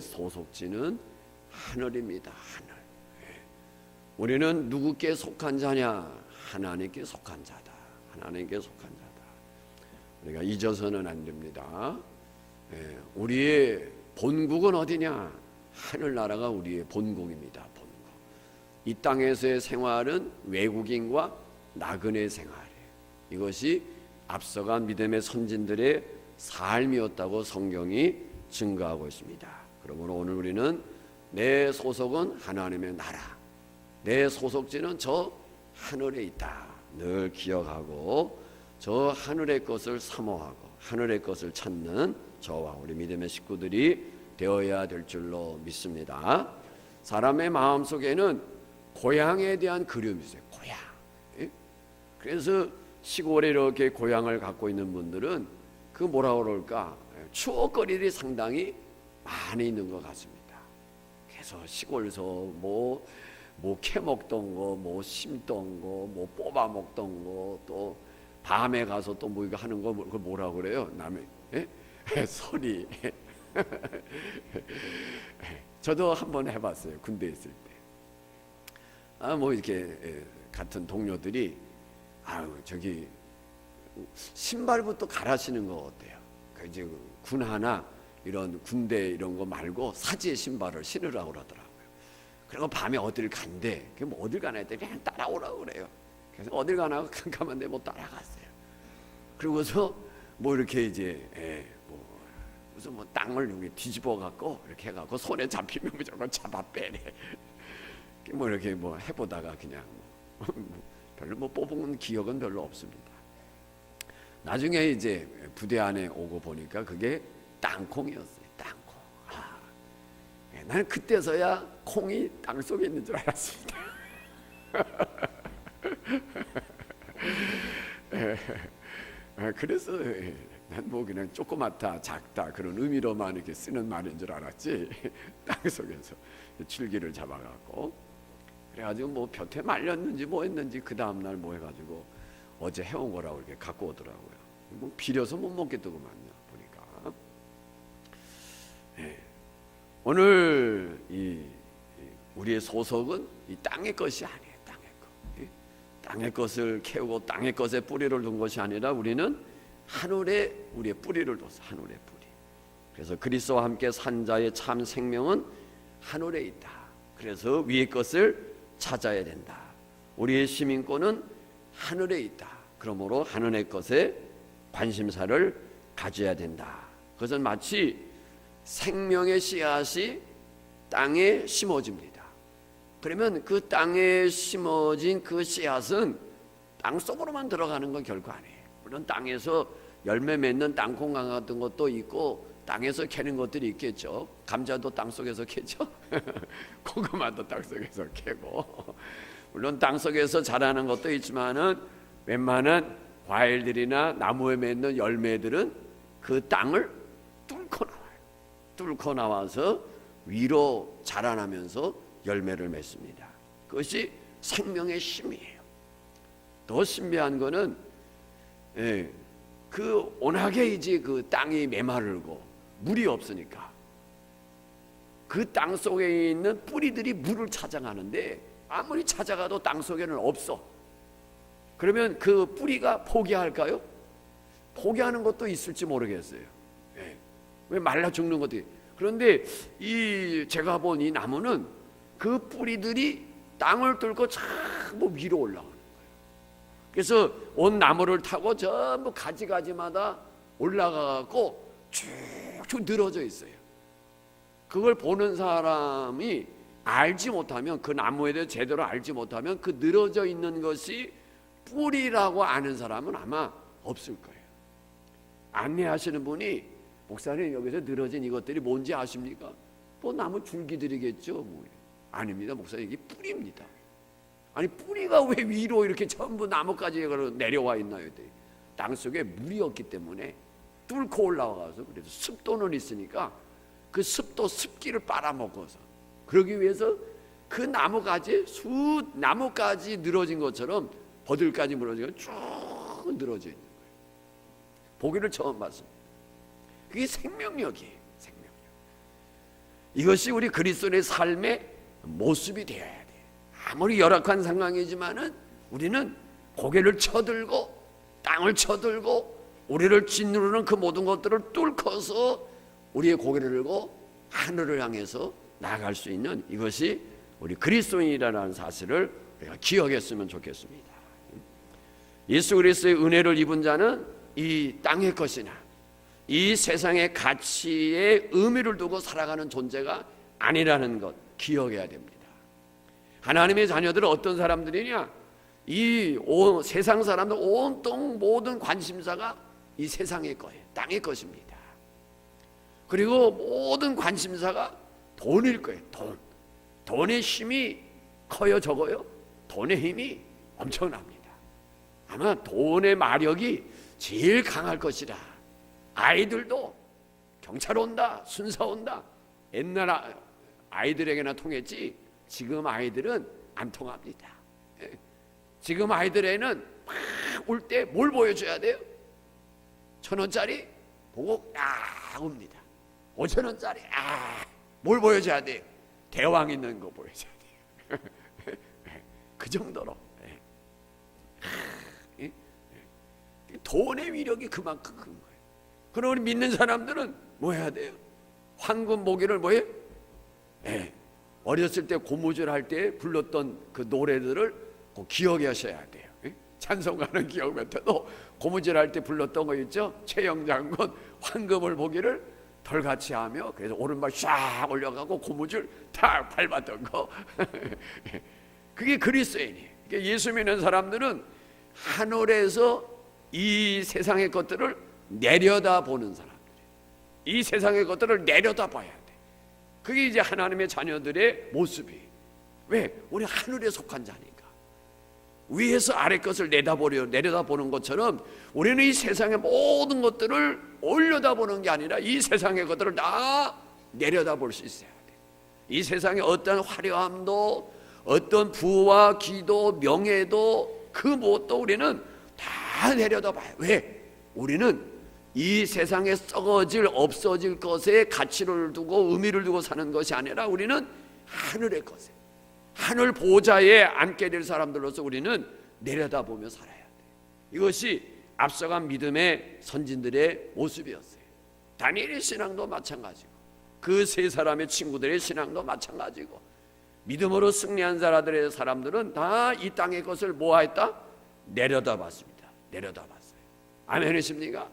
소속지는 하늘입니다. 하늘. 예. 우리는 누구께 속한 자냐? 하나님께 속한 자다. 하나님께 속한 자다. 우리가 잊어서는 안 됩니다. 예. 우리의 본국은 어디냐? 하늘나라가 우리의 본국입니다. 본국. 이 땅에서의 생활은 외국인과 나그네 생활이에요. 이것이 앞서간 믿음의 선진들의 삶이었다고 성경이 증거하고 있습니다. 그러므로 오늘 우리는 내 소속은 하나님의 나라, 내 소속지는 저 하늘에 있다. 늘 기억하고 저 하늘의 것을 사모하고 하늘의 것을 찾는 저와 우리 믿음의 식구들이 되어야 될 줄로 믿습니다. 사람의 마음 속에는 고향에 대한 그리움이 있어요. 고향. 예? 그래서 시골에 이렇게 고향을 갖고 있는 분들은 그 뭐라 그럴까 추억거리들이 상당히 많이 있는 것 같습니다. 그래서 시골에서 뭐, 뭐 캐먹던 거, 뭐 심던 거, 뭐 뽑아 먹던 거, 또 밤에 가서 또 뭐 이거 하는 거, 그걸 뭐라 그래요? 남의, 예? 소리. 저도 한번 해봤어요. 군대 있을 때. 아, 뭐 이렇게 예, 같은 동료들이, 아유, 저기, 신발부터 갈아시는 거 어때요? 그 이제 군 하나 이런 군대 이런 거 말고 사지의 신발을 신으라고 그러더라고요. 그리고 밤에 어딜 간대. 그뭐 어딜 가나 했더니 그냥 따라오라고 그래요. 그래서 어딜 가나 깜깜한데 뭐 따라갔어요. 그리고서 뭐 이렇게 이제 예, 뭐 무슨 뭐 땅을 여기 뒤집어 갖고 이렇게 해갖고 손에 잡히면 무조건 잡아 빼래. 뭐 이렇게 뭐 해보다가 그냥 뭐 별로 뭐 뽑은 기억은 별로 없습니다. 나중에 이제 부대 안에 오고 보니까 그게 땅콩이었어요. 땅콩. 아, 예, 나는 그때서야 콩이 땅 속에 있는 줄 알았습니다. 예, 아, 그래서 난 뭐 그냥 조그맣다, 작다 그런 의미로만 이렇게 쓰는 말인 줄 알았지. 땅 속에서 줄기를 잡아갖고 그래가지고 뭐 볕에 말렸는지 뭐 했는지 그 다음 날 뭐 해가지고 어제 해온 거라고 이렇게 갖고 오더라고요. 뭐 비려서 못 먹겠더구만요. 예. 오늘 이 우리의 소속은 이 땅의 것이 아니에요. 땅의 것. 예? 땅의 것을 캐우고 땅의 것에 뿌리를 둔 것이 아니라 우리는 하늘에 우리의 뿌리를 뒀어. 하늘의 뿌리. 그래서 그리스도와 함께 산 자의 참 생명은 하늘에 있다. 그래서 위의 것을 찾아야 된다. 우리의 시민권은 하늘에 있다. 그러므로 하늘의 것에 관심사를 가져야 된다. 그것은 마치 생명의 씨앗이 땅에 심어집니다. 그러면 그 땅에 심어진 그 씨앗은 땅 속으로만 들어가는 건 결코 아니에요. 물론 땅에서 열매 맺는 땅콩 같은 것도 있고 땅에서 캐는 것들이 있겠죠. 감자도 땅 속에서 캐죠. 고구마도 땅 속에서 캐고 물론 땅 속에서 자라는 것도 있지만은 웬만한 과일들이나 나무에 맺는 열매들은 그 땅을 뚫고 나와요. 뚫고 나와서 위로 자라나면서 열매를 맺습니다. 그것이 생명의 힘이에요. 더 신비한 거는 예, 그 워낙에 이제 그 땅이 메마르고 물이 없으니까 그 땅 속에 있는 뿌리들이 물을 찾아가는데 아무리 찾아가도 땅 속에는 없어. 그러면 그 뿌리가 포기할까요? 포기하는 것도 있을지 모르겠어요. 예. 왜 말라 죽는 것도. 그런데 이 제가 본 이 나무는 그 뿌리들이 땅을 뚫고 전부 위로 올라오는 거예요. 그래서 온 나무를 타고 전부 가지가지마다 올라가고 쭉쭉 늘어져 있어요. 그걸 보는 사람이 알지 못하면 그 나무에 대해 제대로 알지 못하면 그 늘어져 있는 것이 뿌리라고 아는 사람은 아마 없을 거예요. 안내하시는 분이 목사님 여기서 늘어진 이것들이 뭔지 아십니까? 뭐 나무 줄기들이겠죠. 뭐. 아닙니다. 목사님 이게 뿌리입니다. 아니 뿌리가 왜 위로 이렇게 전부 나무까지 내려와 있나요? 땅 속에 물이 없기 때문에 뚫고 올라와서 그래서 습도는 있으니까 그 습도 습기를 빨아먹어서 그러기 위해서 그 나무가지 수 나무까지 늘어진 것처럼 버들까지 늘어지고 쭉 늘어져 있는 거예요. 보기를 처음 봤습니다. 그게 생명력이에요. 생명력. 이것이 우리 그리스도의 삶의 모습이 되어야 돼. 아무리 열악한 상황이지만은 우리는 고개를 쳐들고 땅을 쳐들고 우리를 짓누르는 그 모든 것들을 뚫고서 우리의 고개를 들고 하늘을 향해서 나아갈 수 있는 이것이 우리 그리스도인이라는 사실을 우리가 기억했으면 좋겠습니다. 예수 그리스도의 은혜를 입은 자는 이 땅의 것이나 이 세상의 가치에 의미를 두고 살아가는 존재가 아니라는 것 기억해야 됩니다. 하나님의 자녀들은 어떤 사람들이냐? 이 온, 세상 사람들 온통 모든 관심사가 이 세상의 거예요. 땅의 것입니다. 그리고 모든 관심사가 돈일 거예요. 돈. 돈의 힘이 커요, 적어요? 돈의 힘이 엄청납니다. 아마 돈의 마력이 제일 강할 것이라. 아이들도 경찰 온다, 순사 온다. 옛날 아- 아이들에게나 통했지. 지금 아이들은 안 통합니다. 예. 지금 아이들에는 막올때 뭘 보여줘야 돼요? 천 원짜리 보고 아 옵니다. 오천 원짜리 아뭘 보여줘야 돼요? 대왕 있는 거 보여줘야 돼요. 그 정도로. 예. 예. 예. 돈의 위력이 그만큼. 그럼 우리 믿는 사람들은 뭐 해야 돼요? 황금 모기를 뭐해? 예. 어렸을 때 고무줄 할 때 불렀던 그 노래들을 꼭 기억하셔야 돼요. 예? 찬송가는 기억 못해도 고무줄 할 때 불렀던 거 있죠? 최영장군 황금을 보기를 덜같이 하며 그래서 오른발 샥 올려가고 고무줄 탁 밟았던 거. 그게 그리스도인이에요. 그러니까 예수 믿는 사람들은 하늘에서 이 세상의 것들을 내려다 보는 사람들이에요. 이 세상의 것들을 내려다 봐야 돼. 그게 이제 하나님의 자녀들의 모습이. 왜? 우리 하늘에 속한 자니까. 위에서 아래 것을 내다보려 내려다보는 것처럼 우리는 이 세상의 모든 것들을 올려다보는 게 아니라 이 세상의 것들을 다 내려다볼 수 있어야 돼. 이 세상의 어떤 화려함도 어떤 부와 기도 명예도 그 무엇도 우리는 다 내려다봐요. 왜? 우리는 이 세상에 썩어질 없어질 것에 가치를 두고 의미를 두고 사는 것이 아니라 우리는 하늘의 것에 하늘 보좌에 앉게 될 사람들로서 우리는 내려다보며 살아야 돼. 이것이 앞서간 믿음의 선진들의 모습이었어요. 다니엘의 신앙도 마찬가지고 그 세 사람의 친구들의 신앙도 마찬가지고 믿음으로 승리한 사람들의 사람들은 다 이 땅의 것을 모아했다 내려다봤습니다. 내려다봤어요. 아멘이십니까?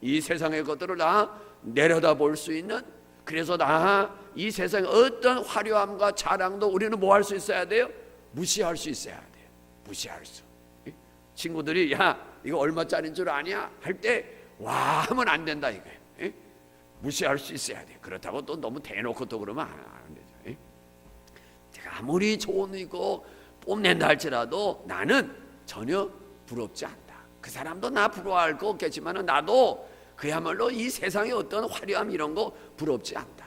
이 세상의 것들을 다 내려다 볼 수 있는 그래서 나이 세상의 어떤 화려함과 자랑도 우리는 뭐 할 수 있어야 돼요? 무시할 수 있어야 돼요. 무시할 수. 예? 친구들이 야 이거 얼마짜리인 줄 아냐 할 때 와 하면 안 된다 이거예요. 예? 무시할 수 있어야 돼. 그렇다고 또 너무 대놓고 또 그러면 안 되죠. 예? 제가 아무리 좋은 이고 뽐낸다 할지라도 나는 전혀 부럽지 않다. 그 사람도 나 부러워할 거 없겠지만 나도 그야말로 이 세상의 어떤 화려함 이런 거 부럽지 않다.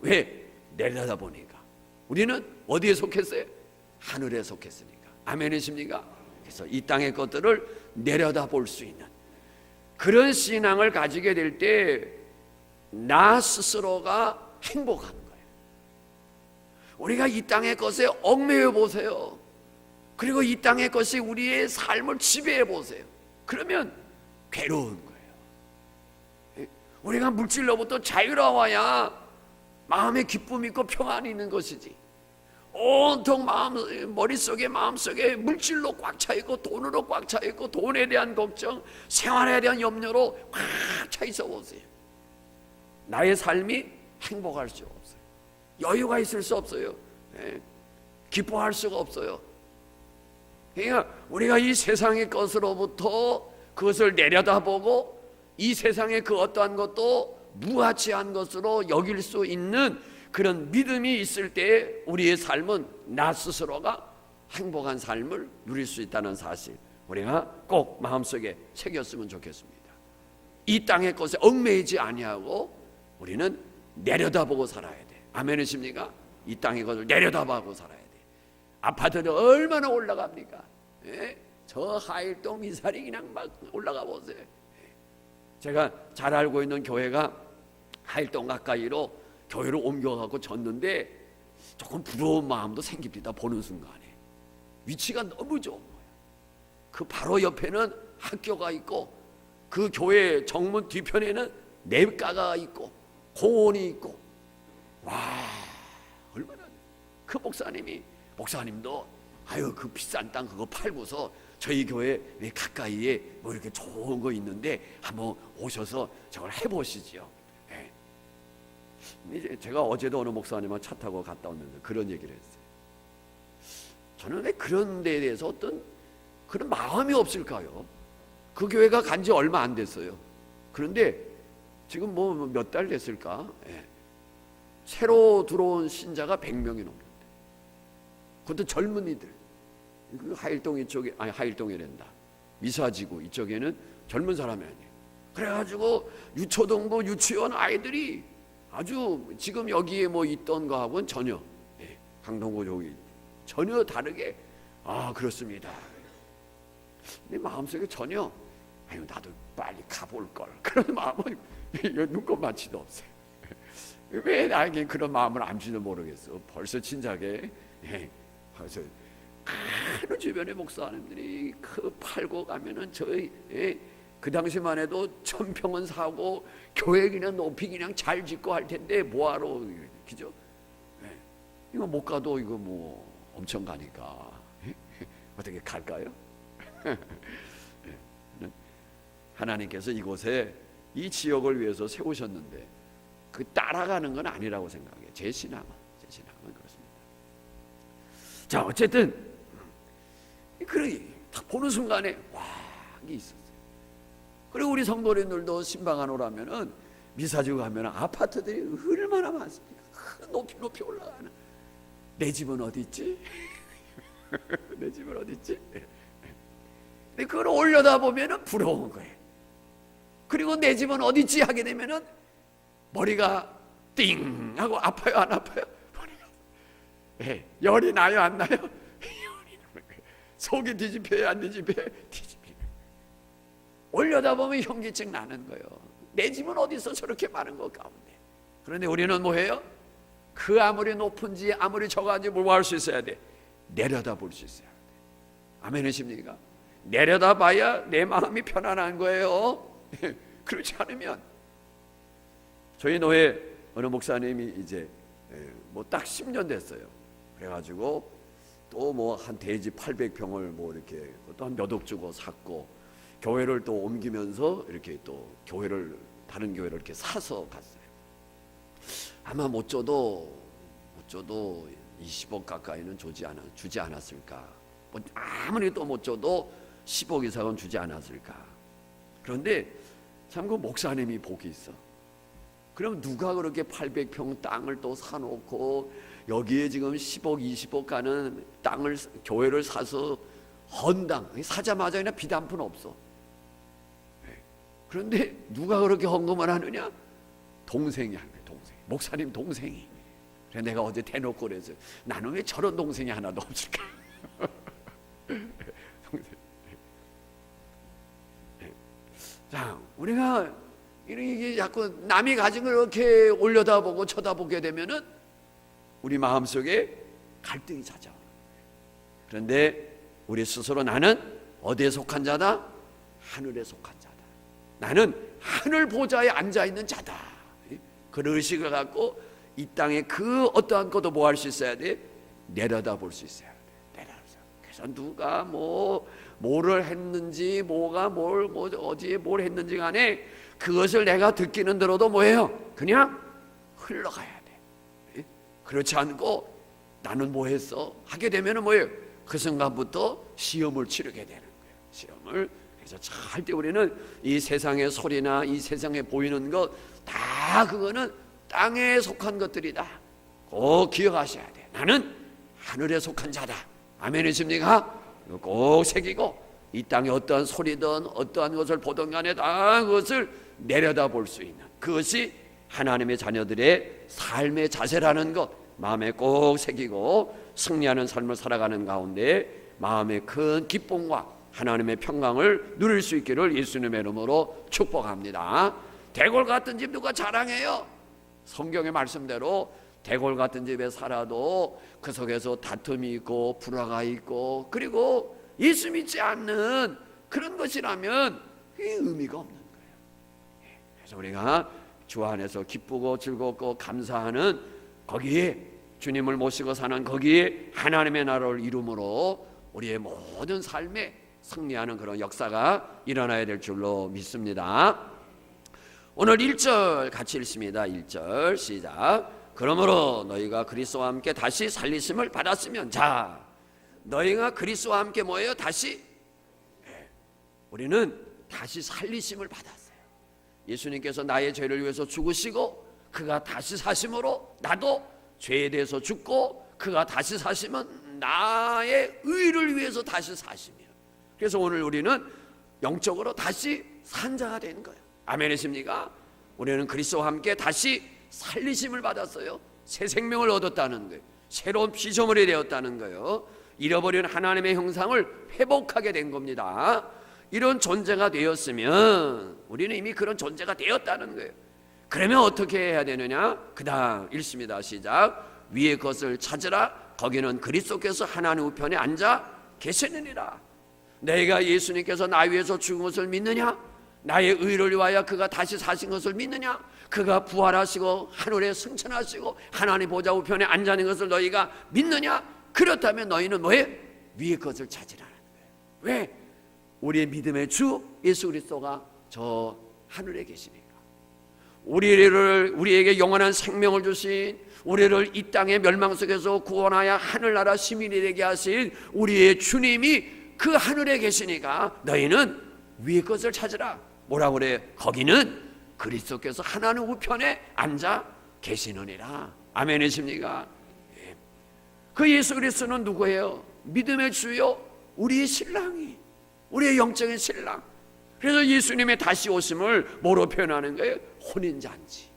왜? 내려다 보니까 우리는 어디에 속했어요? 하늘에 속했으니까. 아멘이십니까? 그래서 이 땅의 것들을 내려다 볼 수 있는 그런 신앙을 가지게 될 때 나 스스로가 행복한 거예요. 우리가 이 땅의 것에 얽매여 보세요. 그리고 이 땅의 것이 우리의 삶을 지배해 보세요. 그러면 괴로운. 우리가 물질로부터 자유로워야 마음에 기쁨이 있고 평안이 있는 것이지. 온통 마음 머릿속에 마음속에 물질로 꽉 차 있고 돈으로 꽉 차 있고 돈에 대한 걱정, 생활에 대한 염려로 꽉 차 있어 보세요. 나의 삶이 행복할 수 없어요. 여유가 있을 수 없어요. 예. 기뻐할 수가 없어요. 그러니까 우리가 이 세상의 것으로부터 그것을 내려다보고 이 세상의 그 어떠한 것도 무가치한 것으로 여길 수 있는 그런 믿음이 있을 때 우리의 삶은 나 스스로가 행복한 삶을 누릴 수 있다는 사실 우리가 꼭 마음속에 새겼으면 좋겠습니다. 이 땅의 것에 얽매이지 아니하고 우리는 내려다보고 살아야 돼. 아멘이십니까? 이 땅의 것을 내려다보고 살아야 돼. 아파트는 얼마나 올라갑니까? 예? 저 하일동 이사리 그냥 막 올라가 보세요. 제가 잘 알고 있는 교회가 하일동 가까이로 교회로 옮겨가고 졌는데 조금 부러운 마음도 생깁니다. 보는 순간에 위치가 너무 좋은 거예요. 그 바로 옆에는 학교가 있고 그 교회 정문 뒤편에는 냇가가 있고 공원이 있고 와 얼마나 그 목사님이 목사님도 아유 그 비싼 땅 그거 팔고서 저희 교회 왜 가까이에 뭐 이렇게 좋은 거 있는데 한번 오셔서 저걸 해보시지요. 예. 제가 어제도 어느 목사님과 차 타고 갔다 왔는데 그런 얘기를 했어요. 저는 왜 그런 데에 대해서 어떤 그런 마음이 없을까요? 그 교회가 간 지 얼마 안 됐어요. 그런데 지금 뭐 몇 달 됐을까? 예. 새로 들어온 신자가 100명이 넘는데. 그것도 젊은이들. 그 하일동 이쪽에 아니 하일동이란다. 미사지구 이쪽에는 젊은 사람이 아니에요. 그래가지고 유초동부 유치원 아이들이 아주 지금 여기에 뭐 있던 거하고는 전혀 예, 강동구 여기 전혀 다르게 아 그렇습니다. 내 마음속에 전혀 아유 나도 빨리 가볼 걸 그런 마음은 눈꼽만치도 없어요. 왜 나에게 그런 마음을 안지는 모르겠어. 벌써 진작에 예, 벌써 큰 주변의 목사 님들이 그 팔고 가면은 저희 예, 그 당시만 해도 천평은 사고 교회 그냥 높이 그냥 잘 짓고 할 텐데 뭐하러 그죠? 예, 이거 못 가도 이거 뭐 엄청 가니까 예? 어떻게 갈까요? 예, 하나님께서 이곳에 이 지역을 위해서 세우셨는데 그 따라가는 건 아니라고 생각해요. 제 신앙은 제 신앙은 그렇습니다. 자 어쨌든 그러기 딱 보는 순간에 와 이게 있었어요. 그리고 우리 성도님들도 신방안 오라면은 미사주 가면 아파트들이 얼마나 많습니까? 큰 높이 높이 올라가는 내 집은 어디 있지? 내 집은 어디 있지? 근데 그걸 올려다 보면은 부러운 거예요. 그리고 내 집은 어디 있지 하게 되면은 머리가 띵 하고 아파요 안 아파요? 머리가 예, 열이 나요 안 나요? 속이 뒤집혀요 안 뒤집혀요? 뒤집히는 거예요. 올려다 보면 현기증 나는 거예요. 내 집은 어디서 저렇게 많은 것 가운데. 그런데 우리는 뭐해요? 그 아무리 높은지 아무리 저간지 뭐할 수 있어야 돼? 내려다 볼 수 있어야 돼. 아멘이십니까? 내려다 봐야 내 마음이 편안한 거예요. 그렇지 않으면 저희 노예 어느 목사님이 이제 뭐 딱 10년 됐어요. 그래가지고 또 뭐 한 대지 800평을 뭐 이렇게 또 한 몇 억 주고 샀고 교회를 또 옮기면서 이렇게 또 교회를 다른 교회를 이렇게 사서 갔어요. 아마 못 줘도 못 줘도 20억 가까이는 주지 않아 주지 않았을까. 뭐 아무리 또 못 줘도 10억 이상은 주지 않았을까. 그런데 참 그 목사님이 복이 있어. 그럼 누가 그렇게 800평 땅을 또 사놓고 여기에 지금 10억, 20억 가는 땅을 교회를 사서 헌당 사자마자 그냥 비단푼 없어. 예. 그런데 누가 그렇게 헌금을 하느냐? 동생이 한 거야, 동생. 목사님 동생이. 그래 내가 어제 대놓고 그래서 나는 왜 저런 동생이 하나도 없을까? 동생. 예. 자, 우리가 이렇게 자꾸 남이 가진 걸 이렇게 올려다보고 쳐다보게 되면은 우리 마음속에 갈등이 찾아오는. 그런데 우리 스스로 나는 어디에 속한 자다? 하늘에 속한 자다. 나는 하늘 보좌에 앉아 있는 자다. 그 의식을 갖고 이 땅에 그 어떠한 것도 뭐 할 수 있어야 돼? 내려다 볼 수 있어야 돼. 내려서. 그래서 누가 뭐 뭐를 했는지 뭐가 뭘 뭐 어디에 뭘 했는지 간에 그것을 내가 듣기는 들어도 뭐예요? 그냥 흘러가야 돼. 예? 그렇지 않고 나는 뭐 했어? 하게 되면은 뭐예요? 그 순간부터 시험을 치르게 되는 거예요. 시험을. 그래서 절대 우리는 이 세상의 소리나 이 세상에 보이는 것 다 그거는 땅에 속한 것들이다. 꼭 기억하셔야 돼. 나는 하늘에 속한 자다. 아멘이십니까? 꼭 새기고 이 땅에 어떠한 소리든 어떠한 것을 보든 간에 다 그것을 내려다 볼 수 있는 그것이 하나님의 자녀들의 삶의 자세라는 것 마음에 꼭 새기고 승리하는 삶을 살아가는 가운데 마음의 큰 기쁨과 하나님의 평강을 누릴 수 있기를 예수님의 이름으로 축복합니다. 대골 같은 집 누가 자랑해요? 성경의 말씀대로 대골 같은 집에 살아도 그 속에서 다툼이 있고 불화가 있고 그리고 예수 믿지 않는 그런 것이라면 그게 의미가 없는 거예요. 예, 그래서 우리가 주 안에서 기쁘고 즐겁고 감사하는 거기에 주님을 모시고 사는 거기에 하나님의 나라를 이룸으로 우리의 모든 삶에 승리하는 그런 역사가 일어나야 될 줄로 믿습니다. 오늘 1절 같이 읽습니다. 1절 시작. 그러므로 너희가 그리스도와 함께 다시 살리심을 받았으면 자 너희가 그리스도와 함께 뭐예요? 다시 예, 우리는 다시 살리심을 받았어요. 예수님께서 나의 죄를 위해서 죽으시고 그가 다시 사심으로 나도 죄에 대해서 죽고 그가 다시 사시면 나의 의를 위해서 다시 사심이에요. 그래서 오늘 우리는 영적으로 다시 산 자가 된 거예요. 아멘이십니까? 우리는 그리스도와 함께 다시 살리심을 받았어요. 새 생명을 얻었다는 거예요. 새로운 피조물이 되었다는 거예요. 잃어버린 하나님의 형상을 회복하게 된 겁니다. 이런 존재가 되었으면 우리는 이미 그런 존재가 되었다는 거예요. 그러면 어떻게 해야 되느냐? 그다음 읽습니다. 시작. 위의 것을 찾으라. 거기는 그리스도께서 하나님 우편에 앉아 계시느니라. 내가 예수님께서 나 위해서 죽은 것을 믿느냐? 나의 의를 위하여 그가 다시 사신 것을 믿느냐? 그가 부활하시고 하늘에 승천하시고 하나님 보좌 우편에 앉아 있는 것을 너희가 믿느냐? 그렇다면 너희는 뭐해? 위의 것을 찾으라는 거예요. 왜? 우리의 믿음의 주 예수 그리스도가 저 하늘에 계시니까. 우리를 우리에게 영원한 생명을 주신 우리를 이 땅의 멸망 속에서 구원하여 하늘나라 시민이 되게 하신 우리의 주님이 그 하늘에 계시니까 너희는 위의 것을 찾으라. 뭐라 그래? 거기는 그리스도께서 하나님 우편에 앉아 계시느니라. 아멘이십니까? 예. 그 예수 그리스도는 누구예요? 믿음의 주요 우리의 신랑이 우리의 영적인 신랑. 그래서 예수님의 다시 오심을 뭐로 표현하는 거예요? 혼인 잔치.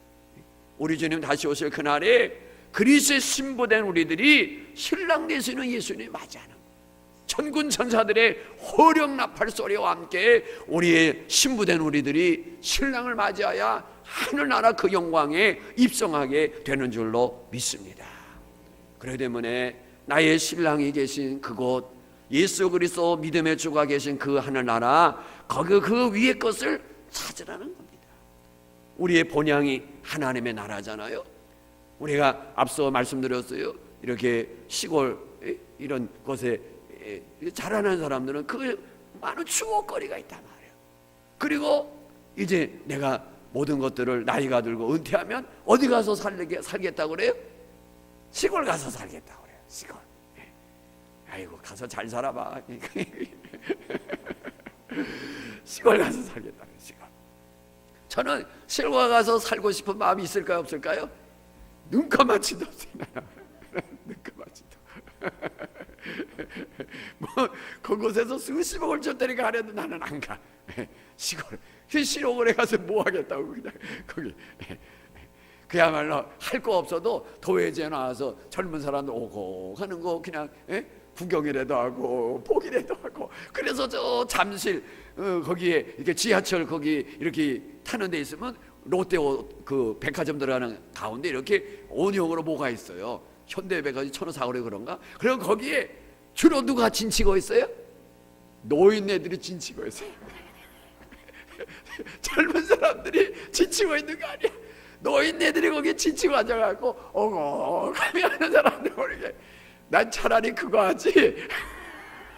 우리 주님 다시 오실 그날에 그리스의 신부된 우리들이 신랑 되시는 예수님 맞이하는 거예요. 천군 천사들의 호령 나팔 소리와 함께 우리의 신부된 우리들이 신랑을 맞이하여 하늘나라 그 영광에 입성하게 되는 줄로 믿습니다. 그렇기 때문에 나의 신랑이 계신 그곳 예수 그리스도 믿음의 주가 계신 그 하늘나라 거기 그 위의 것을 찾으라는 겁니다. 우리의 본향이 하나님의 나라잖아요. 우리가 앞서 말씀드렸어요. 이렇게 시골 이런 곳에 자라는 사람들은 그 많은 추억거리가 있단 말이에요. 그리고 이제 내가 모든 것들을 나이가 들고 은퇴하면 어디 가서 살게 살겠다고 그래요? 시골 가서 살겠다고 그래요. 시골. 아이고 가서 잘 살아봐. 시골 가서 살겠다. 시골. 저는 시골 가서 살고 싶은 마음이 있을까요, 없을까요? 눈까마치도 없어요. 눈까마치도. 뭐 그곳에서 수십억을 줬다니까 하려도 나는 안 가. 시골. 시골에 가서 뭐 하겠다고 그냥 거기. 그야말로 할 거 없어도 도회지에 나와서 젊은 사람들 오고 하는 거 그냥 예? 구경이라도 하고 보기라도 하고. 그래서 저 잠실 어, 거기에 이렇게 지하철 거기 이렇게 타는 데 있으면 롯데 그 백화점 들어가는 가운데 이렇게 온형으로 뭐가 있어요? 현대백화점 천호사거리 그런가? 그럼 거기에 주로 누가 진치고 있어요? 노인네들이 진치고 있어요. 젊은 사람들이 진치고 있는 거 아니야? 노인네들이 거기에 진치고 앉아갖고 어거가미 하는 사람들 모르게 난 차라리 그거 하지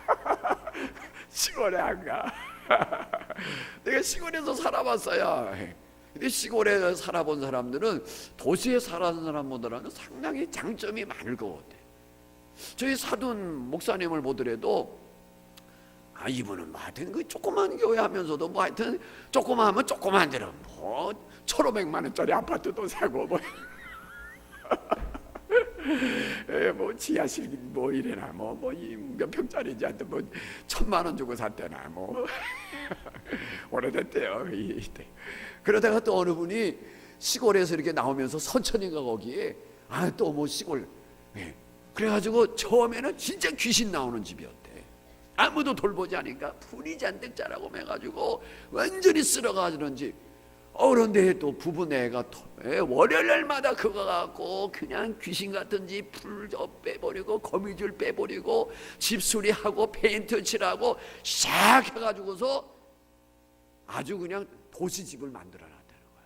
시골에 안 가. 내가 시골에서 살아봤어요. 근데 시골에 살아본 사람들은 도시에 살아는 사람보다는 상당히 장점이 많을 것 같아. 저희 사돈 목사님을 보더라도 아 이분은 뭐 하여튼 그 조그만 교회 하면서도 뭐 하여튼 조그만 하면 조그만 데는 뭐 천오백만 원짜리 아파트도 사고 뭐 에, 뭐 지하실 뭐 이래나 뭐뭐몇 평짜리인지 하여튼 뭐 천만 원 주고 샀대나 뭐. 오래됐대요 이때. 그러다가 또 어느 분이 시골에서 이렇게 나오면서 선천인가 거기에 아 또 뭐 시골. 예. 그래가지고 처음에는 진짜 귀신 나오는 집이었대. 아무도 돌보지 않으니까 분이 잔뜩 자라고 해가지고 완전히 쓸어가지는 집 어, 그런데 또 부부 내가 또, 예, 월요일 날마다 그거 갖고 그냥 귀신 같은지 풀 빼버리고 거미줄 빼버리고 집수리하고 페인트 칠하고 샥 해가지고서 아주 그냥 도시집을 만들어놨다는 거야.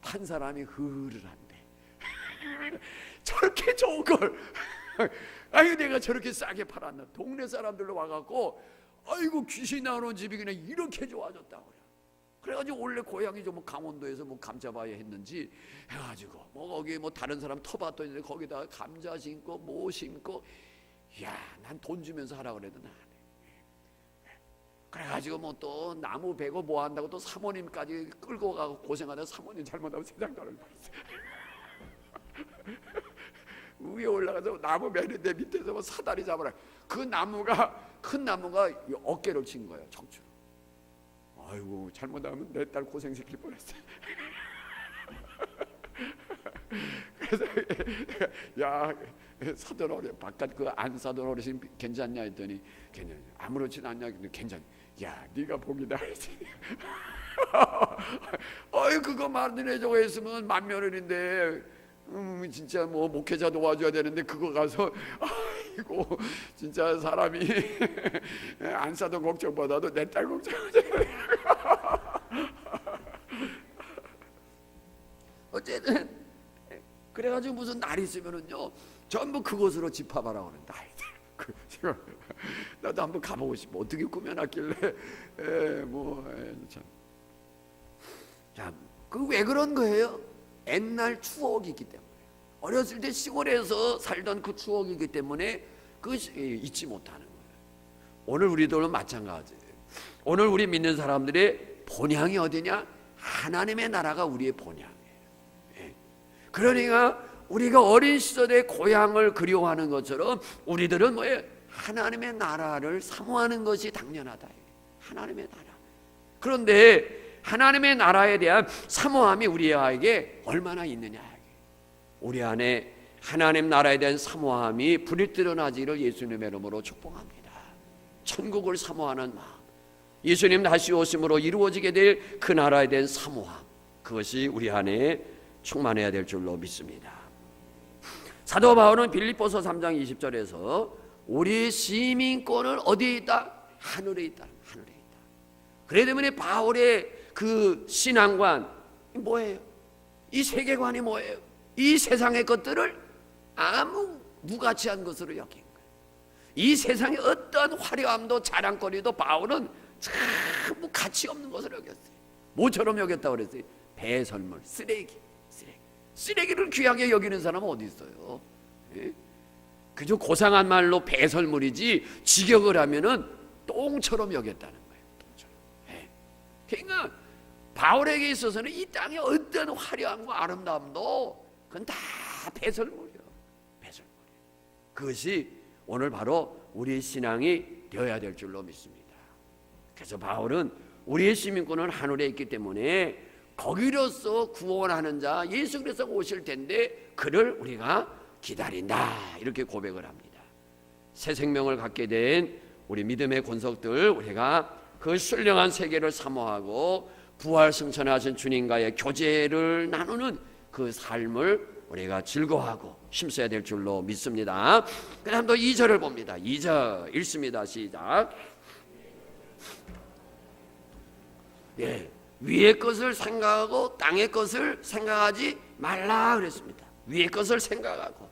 판 사람이 흐를 한대. 저렇게 좋은 걸. 아유 내가 저렇게 싸게 팔았나. 동네 사람들로 와갖고 아이고 귀신 나오는 집이 그냥 이렇게 좋아졌다고 그래. 그래가지고 원래 고향이 좀 뭐 강원도에서 뭐 감자바에 했는지 해가지고 뭐 거기 뭐 다른 사람 있는데 거기다가 감자 심고 뭐 심고 야 난 돈 주면서 하라 그래도 나. 그래가지고 뭐 또 나무 베고 뭐 한다고 또 사모님까지 끌고 가고 고생하다 사모님 잘못하면 세상 돈을 벌었어. 위에 올라가서 나무 매는데 밑에서 뭐 사다리 잡아라. 그 나무가 큰 나무가 이 어깨를 친 거예요 척추로. 아이고 잘못하면 내 딸 고생시킬 뻔했어. 그래서 야 사돈 어르 바깥 그 안 사돈 어르신 괜찮냐 했더니 괜찮 아무렇지도 않냐 근데 괜찮. 야 네가 복이다 했지. 어이 그거 만들어 저거 했으면 만면을인데 음 진짜 뭐 목회자 도와줘야 되는데 그거 가서 아이고 진짜 사람이 안 사돈 걱정보다도 내 딸 걱정하잖아. 어쨌든 그래가지고 무슨 날 있으면은요 전부 그곳으로 집합하라 그런다. 그 지금 나도 한번 가보고 싶어. 어떻게 꾸며놨길래 에뭐 참. 자, 그왜 그런 거예요? 옛날 추억이 있기 때문에 어렸을 때 시골에서 살던 그 추억이기 때문에 그 잊지 못하는 거예요. 오늘 우리들은 마찬가지예요. 오늘 우리 믿는 사람들의 본향이 어디냐? 하나님의 나라가 우리의 본향이에요. 예. 그러니까 우리가 어린 시절에 고향을 그리워하는 것처럼 우리들은 뭐예요? 하나님의 나라를 사모하는 것이 당연하다. 하나님의 나라. 그런데 하나님의 나라에 대한 사모함이 우리에게 얼마나 있느냐. 우리 안에 하나님 나라에 대한 사모함이 불이 드러나지를 예수님의 이름으로 축복합니다. 천국을 사모하는 마음. 예수님 다시 오심으로 이루어지게 될 그 나라에 대한 사모함. 그것이 우리 안에 충만해야 될 줄로 믿습니다. 사도 바울은 빌립보서 3장 20절에서 우리 시민권은 어디에 있다? 하늘에 있다. 하늘에 있다. 그래 때문에 바울의 그 신앙관 뭐예요? 이 세계관이 뭐예요? 이 세상의 것들을 아무 무가치한 것으로 여긴 거예요. 이 세상의 어떤 화려함도 자랑거리도 바울은 전부 가치 없는 것으로 여겼어요. 뭐처럼 여겼다고 그랬어요? 배설물, 쓰레기, 쓰레기. 쓰레기를 귀하게 여기는 사람은 어디 있어요? 예? 그저 고상한 말로 배설물이지 직역을 하면은 똥처럼 여겼다는 거예요. 똥처럼. 예. 그러니까 바울에게 있어서는 이 땅의 어떤 화려함과 아름다움도 그건 다 배설물이요. 배설물. 그것이 오늘 바로 우리의 신앙이 되어야 될 줄로 믿습니다. 그래서 바울은 우리의 시민권은 하늘에 있기 때문에 거기로서 구원하는 자 예수 그리스도 오실 텐데 그를 우리가 기다린다 이렇게 고백을 합니다. 새 생명을 갖게 된 우리 믿음의 권속들 우리가 그 신령한 세계를 사모하고 부활 승천하신 주님과의 교제를 나누는 그 삶을 우리가 즐거워하고 힘써야 될 줄로 믿습니다. 그다음 또 2절을 봅니다. 2절 읽습니다. 시작. 예. 위의 것을 생각하고 땅의 것을 생각하지 말라 그랬습니다. 위의 것을 생각하고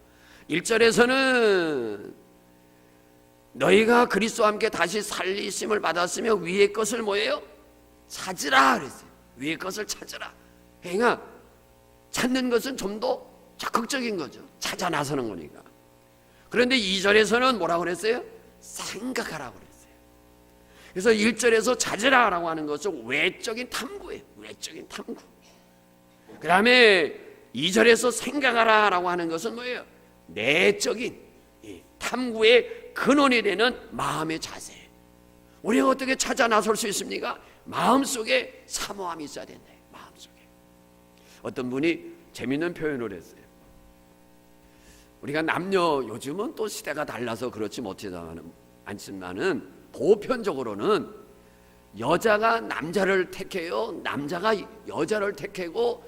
1절에서는 너희가 그리스도와 함께 다시 살리심을 받았으며 위의 것을 뭐예요? 찾으라 그랬어요. 위의 것을 찾으라. 그러니까 찾는 것은 좀 더 적극적인 거죠. 찾아 나서는 거니까. 그런데 2절에서는 뭐라고 그랬어요? 생각하라고 그랬어요. 그래서 1절에서 찾으라 라고 하는 것은 외적인 탐구예요. 외적인 탐구. 그 다음에 2절에서 생각하라 라고 하는 것은 뭐예요? 내적인 탐구의 근원이 되는 마음의 자세. 우리가 어떻게 찾아 나설 수 있습니까? 마음속에 사모함이 있어야 된다. 마음속에. 어떤 분이 재밌는 표현을 했어요. 우리가 남녀 요즘은 또 시대가 달라서 그렇지 못하지만은 보편적으로는 여자가 남자를 택해요. 남자가 여자를 택하고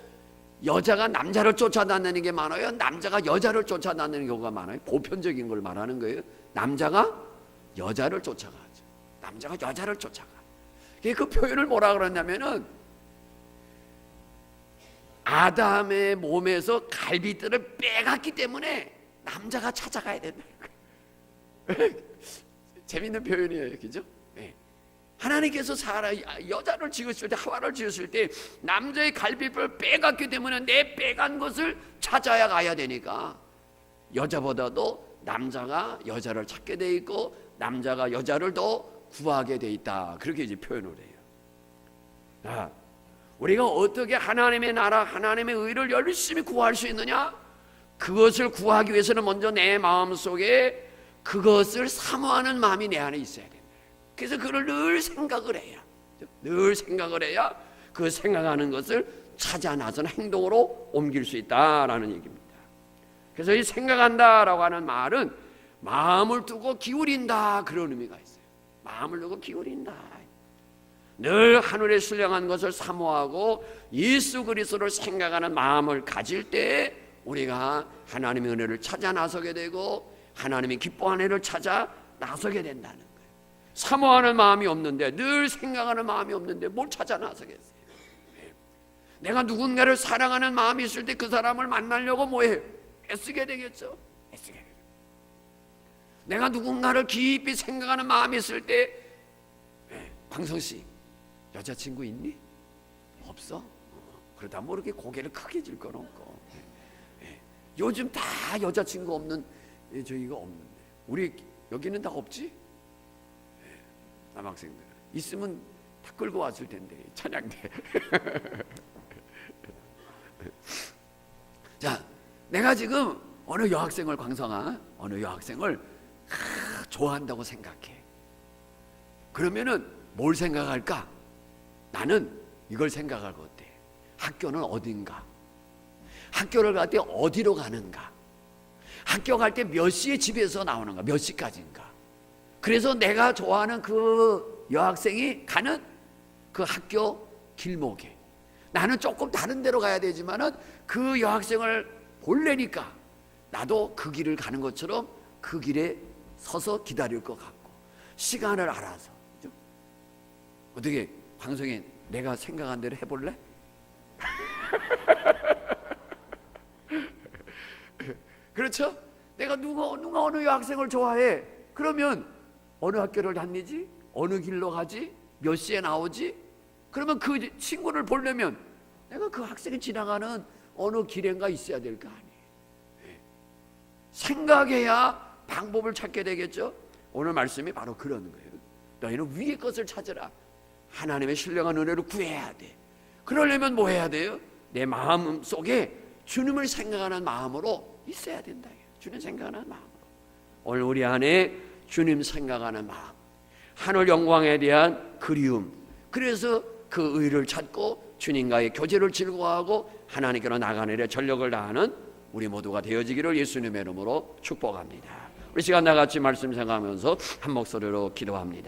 여자가 남자를 쫓아다니는 게 많아요. 남자가 여자를 쫓아다니는 경우가 많아요. 보편적인 걸 말하는 거예요. 남자가 여자를 쫓아가죠. 남자가 여자를 쫓아가. 그 표현을 뭐라 그러냐면은 아담의 몸에서 갈비뼈를 빼갔기 때문에 남자가 찾아가야 된다. 재밌는 표현이에요, 그죠? 예. 하나님께서 사람 여자를 지으실 때 하와를 지으실 때 남자의 갈비뼈를 빼갔기 때문에 내 빼간 것을 찾아야 가야 되니까 여자보다도 남자가 여자를 찾게 돼 있고 남자가 여자를 더 구하게 돼 있다 그렇게 이제 표현을 해요. 아, 우리가 어떻게 하나님의 나라 하나님의 의를 열심히 구할 수 있느냐? 그것을 구하기 위해서는 먼저 내 마음 속에 그것을 사모하는 마음이 내 안에 있어야 된다. 그래서 그걸 늘 생각을 해야 늘 생각을 해야 그 생각하는 것을 찾아 나선 행동으로 옮길 수 있다라는 얘기입니다. 그래서 이 생각한다라고 하는 말은 마음을 두고 기울인다 그런 의미가 있어요. 마음을 두고 기울인다. 늘 하늘에 신령한 것을 사모하고 예수 그리스도를 생각하는 마음을 가질 때 우리가 하나님의 은혜를 찾아 나서게 되고 하나님의 기뻐하는 일을 찾아 나서게 된다는 거예요. 사모하는 마음이 없는데 늘 생각하는 마음이 없는데 뭘 찾아 나서겠어요? 내가 누군가를 사랑하는 마음이 있을 때 그 사람을 만나려고 뭐해? 애쓰게 되겠죠. 애쓰게. 내가 누군가를 깊이 생각하는 마음이 있을 때 예, 광성 씨 여자친구 있니? 없어? 어, 그러다 뭐 이렇게 고개를 크게 질건 없고 예, 예. 요즘 다 여자친구 없는 예, 저희가 없는데 우리 여기는 다 없지? 예, 남학생들 있으면 다 끌고 왔을 텐데 찬양 때. 자, 내가 지금 어느 여학생을 광성아 어느 여학생을 하, 좋아한다고 생각해. 그러면은 뭘 생각할까? 나는 이걸 생각할 것 같아. 학교는 어딘가? 학교를 갈 때 어디로 가는가? 학교 갈 때 몇 시에 집에서 나오는가? 몇 시까지인가? 그래서 내가 좋아하는 그 여학생이 가는 그 학교 길목에 나는 조금 다른 데로 가야 되지만은 그 여학생을 볼래니까 나도 그 길을 가는 것처럼 그 길에 서서 기다릴 것 같고 시간을 알아서? 어떻게 방송에 내가 생각한 대로 해볼래? 그렇죠? 내가 누가 누가 어느 여학생을 좋아해? 그러면 어느 학교를 다니지? 어느 길로 가지? 몇 시에 나오지? 그러면 그 친구를 보려면 내가 그 학생이 지나가는 어느 길인가 있어야 될 거 아니에요. 예. 생각해야 방법을 찾게 되겠죠. 오늘 말씀이 바로 그런 거예요. 너희는 위의 것을 찾으라. 하나님의 신령한 은혜를 구해야 돼. 그러려면 뭐 해야 돼요? 내 마음 속에 주님을 생각하는 마음으로 있어야 된다. 주님 생각하는 마음으로. 오늘 우리 안에 주님 생각하는 마음, 하늘 영광에 대한 그리움. 그래서 그 의를 찾고 주님과의 교제를 즐거워하고 하나님께로 나가는 일에 전력을 다하는 우리 모두가 되어지기를 예수님의 이름으로 축복합니다. 우리 시간 나같이 말씀 생각하면서 한 목소리로 기도합니다.